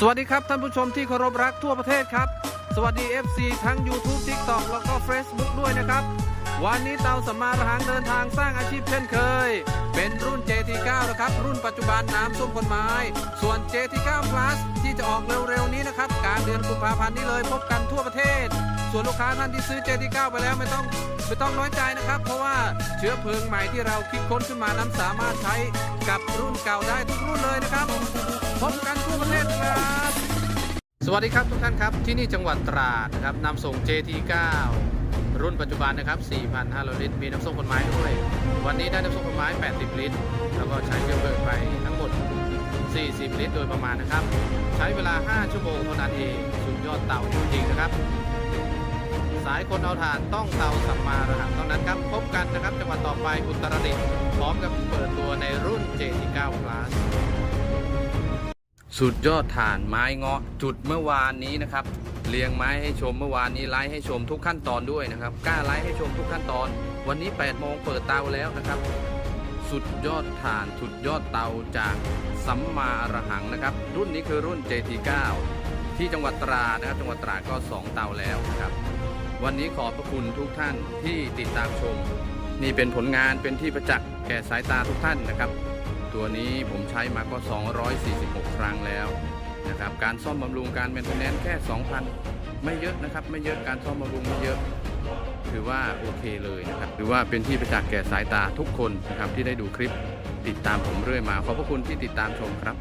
สวัสดีครับท่านผู้ชมที่เคารพรักทั่วประเทศครับ สวัสดี FC ทั้ง YouTube TikTok แล้วก็ Facebook ด้วยนะครับ วันนี้เตาสมาระหังเดินทางสร้างอาชีพเช่นเคย เป็นรุ่น JT9 นะครับ รุ่นปัจจุบันน้ำส้มคนไม้ ส่วน JT9 Plus ที่จะออกเร็วๆนี้นะครับกลางเดือนกุมภาพันธ์นี้เลยพบกันทั่วประเทศ ส่วนลูกค้าท่านที่ซื้อ JT9 ไปแล้วไม่ต้องไม่ต้องน้อยใจนะครับ เพราะว่าเชื้อเพลิงใหม่ที่เราคิดค้นขึ้นมานั้นสามารถใช้กับรุ่นเก่าได้ทุกรุ่นเลยนะครับ พบกันทั่วประเทศครับ สวัสดีครับทุกท่านครับ ที่นี่จังหวัดตราดนะครับนำส่ง JT9 รุ่นปัจจุบันนะครับ 4,500 ลิตร มีน้ำส้มผลไม้ด้วย วันนี้ได้น้ำส้มผลไม้ 80 ลิตร แล้วก็ใช้เชื้อเพลิงไปทั้งหมด 40 ลิตร โดยประมาณนะครับ ใช้เวลา 5 ชั่วโมงเท่านั้นเอง สุดยอดเต่าจริงๆนะครับ สายคนเอาถ่านต้องเตาสัมมาระหังเท่านั้นครับ พบกันนะครับจังหวัดต่อไปอุตรดิตถ์พร้อมกับเปิดตัวในรุ่น JT9 Plus สุดยอดฐานไม้เงาะจุดเมื่อวานนี้นะครับ เรียงไม้ให้ชมเมื่อวานนี้ไลฟ์ให้ชมทุกขั้นตอนด้วยนะครับกล้าไลฟ์ให้ชมทุกขั้นตอน วันนี้8โมงเปิดเตาแล้วนะครับ สุดยอดฐานสุดยอดเตาจากสัมมาอรหังนะครับ รุ่นนี้คือรุ่น JT9 ที่จังหวัดตราดนะครับจังหวัดตราดก็ 2 เตาแล้วนะครับ วันนี้ขอบพระคุณทุกท่านที่ติดตามชม นี่เป็นผลงานเป็นที่ประจักษ์แก่สายตาทุกท่านนะครับ ตัวนี้ผมใช้มาก็ 246 ครั้งแล้วนะครับการซ่อมบำรุงการเมนเทนแนนแค่ 2,000 ไม่เยอะนะครับ ไม่เยอะการซ่อมบำรุงไม่เยอะ ถือว่าโอเคเลยนะครับถือว่าเป็นที่ประจักษ์แก่สายตาทุกคนนะครับที่ได้ดูคลิปติดตามผมเรื่อยมาขอบพระคุณที่ติดตามชมครับ